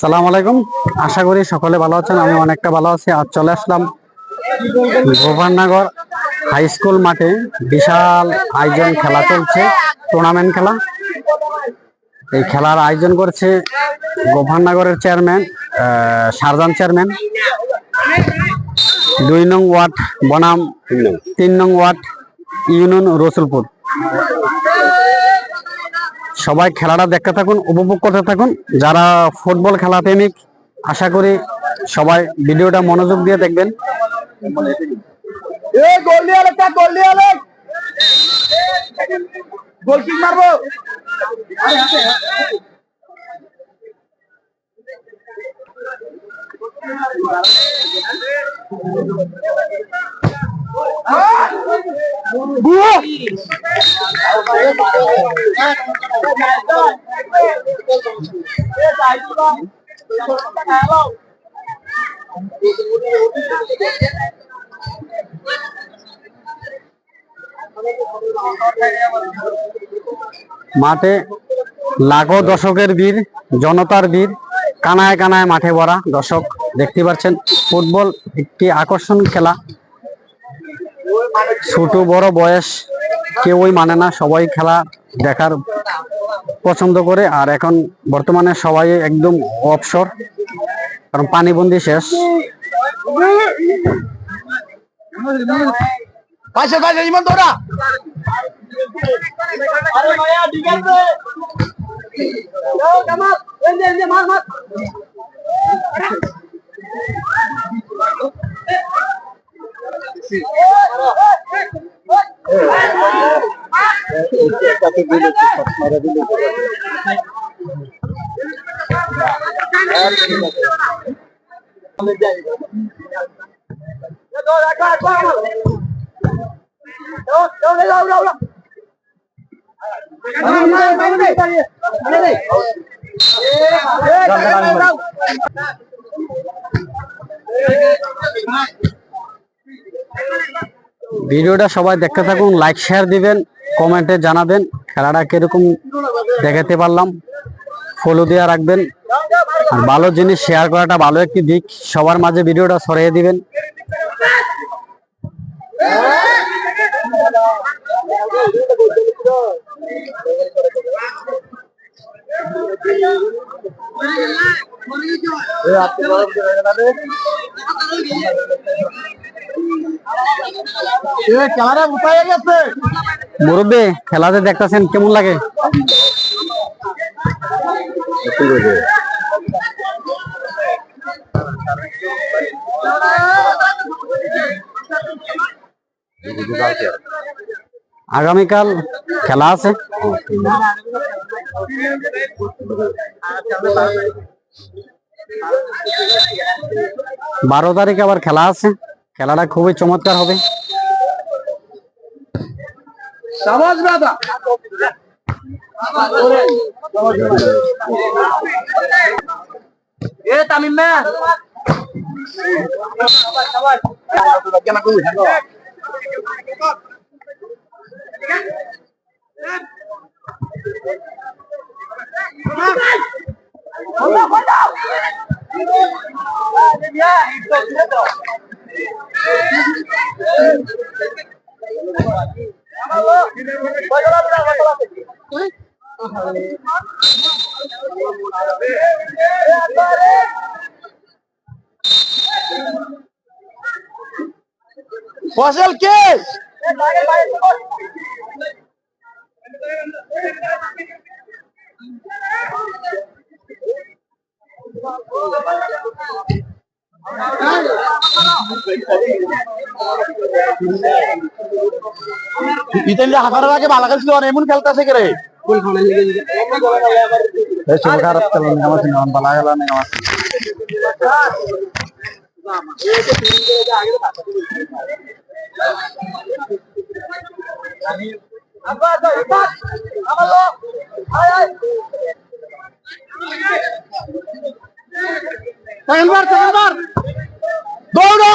সালাম আলাইকুম আশা করি সকলে ভালো আছেন, আমি অনেকটা ভালো আছি। আজ চলে আসলাম গোপালনগর হাই স্কুল মাঠে। বিশাল আয়োজন খেলা চলছে টুর্নামেন্ট খেলা। এই খেলার আয়োজন করছে গোপালনগরের চেয়ারম্যান সারদান চেয়ারম্যান দুই নং ওয়ার্ড বনাম, তিন নং ওয়ার্ড ইউনিয়ন রসুলপুর। সবাই খেলাটা দেখতে থাকুন, উপভোগ করতে থাকুন। যারা ফুটবল খেলা প্রেমিক, আশা করি সবাই ভিডিওটা মনোযোগ দিয়ে দেখবেন। মাঠে লাখো দর্শকের বীর জনতার বীর কানায় কানায় মাঠে ভরা দর্শক দেখতে পাচ্ছেন, ফুটবল একটি আকর্ষণ খেলা। ছোট, বড় বয়স কেউই মানে না সবাই খেলা দেখার পছন্দ করে। আর এখন বর্তমানে সবাই একদম অবসর কারণ পানিবন্দি শেষ। ভিডিওটা সবাই দেখতে থাকুন লাইক শেয়ার দিবেন। কমেন্টে জানাবেন, খেলাটা কীরকম দেখাতে পারলাম। ফলো দিয়ে রাখবেন। আর ভালো জিনিস শেয়ার করাটা ভালো একটি দিক। সবার মাঝে ভিডিওটা সরিয়ে দিবেন। গেছে মুরব্বী খেলাতে দেখতেছেন কেমন লাগে? আগামীকাল খেলা আছে? বারো তারিখে আবার খেলা আছে। খেলাটা খুবই চমৎকার হবে। সমাজ দাদা এ তামিম না ফসল কে ইতেন যে হাফার আগে ভালো খেলছিল আর এমন খেলতেছে কে রে খারাপ আমার ভালো খেলা নেই আমার সেকেন্ডবার সেকেন্ডবার দৌড়া দৌড়া